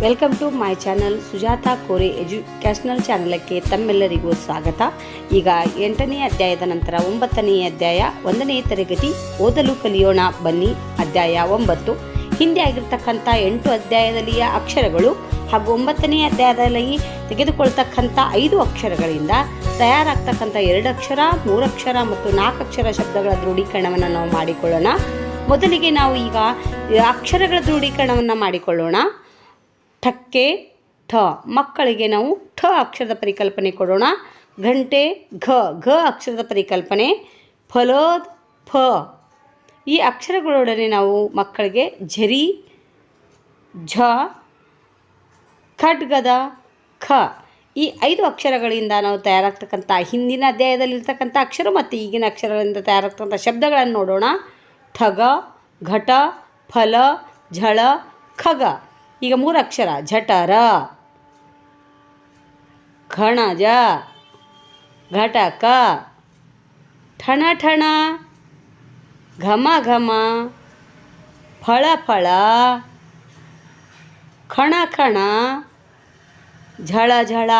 Welcome to my channel Sujata Kore educational ಚಾನಲಕ್ಕೆ ತಮ್ಮೆಲ್ಲರಿಗೂ ಸ್ವಾಗತ. ಈಗ ಎಂಟನೇ ಅಧ್ಯಾಯದ ನಂತರ ಒಂಬತ್ತನೇ ಅಧ್ಯಾಯ ಒಂದನೇ ತರಗತಿ ಓದಲು ಕಲಿಯೋಣ ಬನ್ನಿ. ಅಧ್ಯಾಯ ಒಂಬತ್ತು. ಹಿಂದೆ ಆಗಿರ್ತಕ್ಕಂಥ ಎಂಟು ಅಧ್ಯಾಯದಲ್ಲಿಯ ಅಕ್ಷರಗಳು ಹಾಗೂ ಒಂಬತ್ತನೇ ಅಧ್ಯಾಯದಲ್ಲಿ ತೆಗೆದುಕೊಳ್ತಕ್ಕಂಥ ಐದು ಅಕ್ಷರಗಳಿಂದ ತಯಾರಾಗ್ತಕ್ಕಂಥ ಎರಡು ಅಕ್ಷರ ಮೂರಕ್ಷರ ಮತ್ತು ನಾಲ್ಕು ಅಕ್ಷರ ಶಬ್ದಗಳ ದೃಢೀಕರಣವನ್ನು ನಾವು ಮಾಡಿಕೊಳ್ಳೋಣ. ಮೊದಲಿಗೆ ನಾವು ಈಗ ಅಕ್ಷರಗಳ ದೃಢೀಕರಣವನ್ನು ಮಾಡಿಕೊಳ್ಳೋಣ. ಠಕ್ಕೆ ಠ ಮಕ್ಕಳಿಗೆ ನಾವು ಠ ಅಕ್ಷರದ ಪರಿಕಲ್ಪನೆ ಕೊಡೋಣ. ಘಂಟೆ, ಘ. ಘ ಅಕ್ಷರದ ಪರಿಕಲ್ಪನೆ. ಫಲೋದ್, ಫ. ಈ ಅಕ್ಷರಗಳೊಡನೆ ನಾವು ಮಕ್ಕಳಿಗೆ ಝರಿ, ಝ. ಖಡ್ಗದ, ಖ. ಈ ಐದು ಅಕ್ಷರಗಳಿಂದ ನಾವು ತಯಾರಾಗ್ತಕ್ಕಂಥ ಹಿಂದಿನ ಅಧ್ಯಾಯದಲ್ಲಿರ್ತಕ್ಕಂಥ ಅಕ್ಷರ ಮತ್ತು ಈಗಿನ ಅಕ್ಷರಗಳಿಂದ ತಯಾರಾಗ್ತಕ್ಕಂಥ ಶಬ್ದಗಳನ್ನು ನೋಡೋಣ. ಠಗ, ಘಟ, ಫಲ, ಝಳ, ಖಗ. ಈಗ ಮೂರು ಅಕ್ಷರ. ಝಟರ ಖಣಜ ಘಟಕ ಠಣ ಠಣ ಘಮ ಘಮ ಫಳ ಫಳ ಖಣ ಖಣ ಝಳ ಝಳ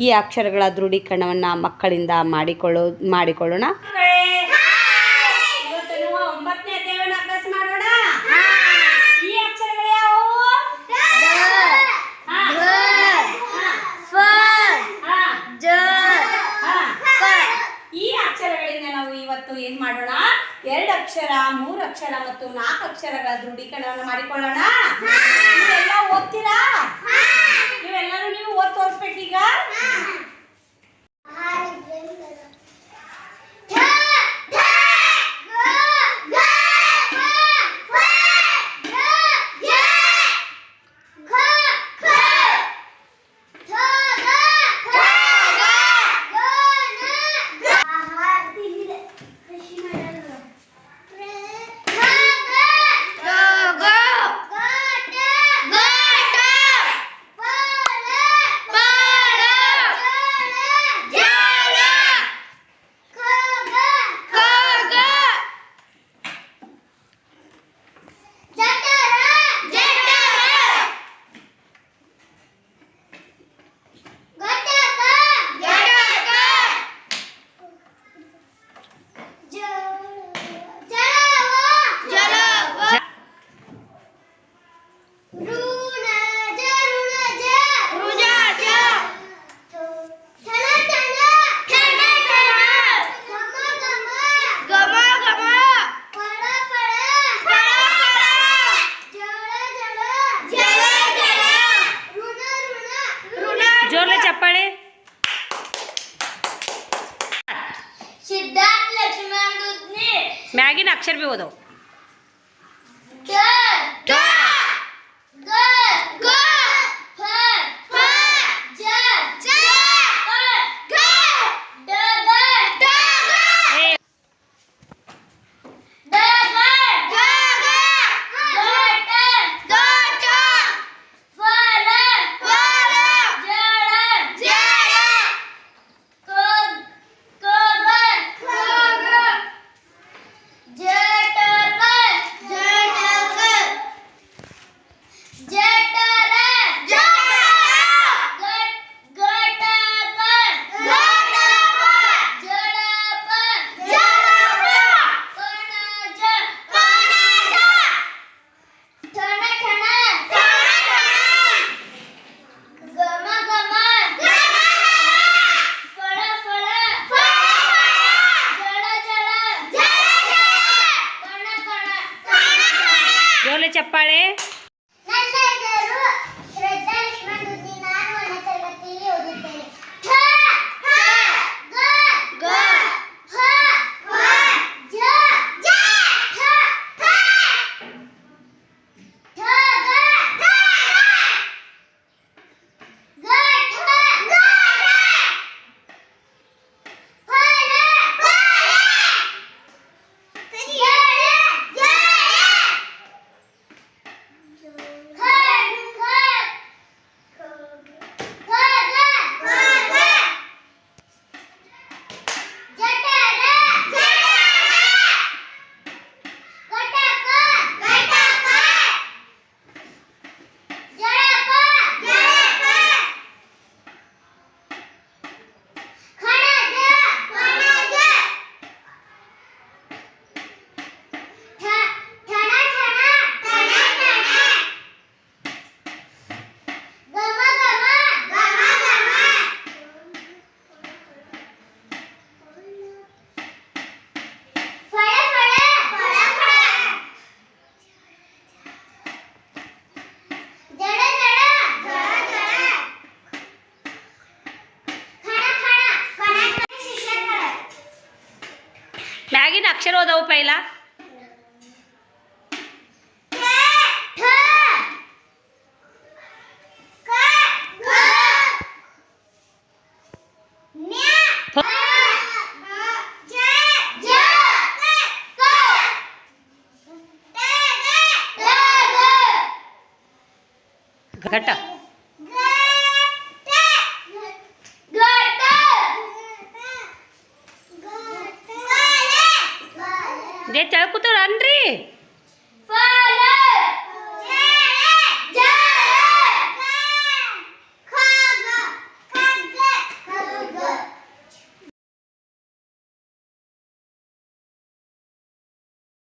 ಈ ಅಕ್ಷರಗಳ ದೃಢೀಕರಣವನ್ನು ಮಕ್ಕಳಿಂದ ಮಾಡಿಕೊಳ್ಳೋ, ಮಾಡಿಕೊಳ್ಳೋಣ. ಅಕ್ಷರ ಮೂರು ಅಕ್ಷರ ಮತ್ತು ನಾಲ್ಕು ಅಕ್ಷರಗಳ ದೃಢೀಕರಣವನ್ನು ಮಾಡಿಕೊಳ್ಳೋಣ. ನೀವೆಲ್ಲ ಓದ್ತೀರಾ? ನೀವೆಲ್ಲರೂ ನೀವು ಓದ್ बैगिन अक्षर भी वो दो। पड़े मॅगी अक्षर ओदव पहिला qué?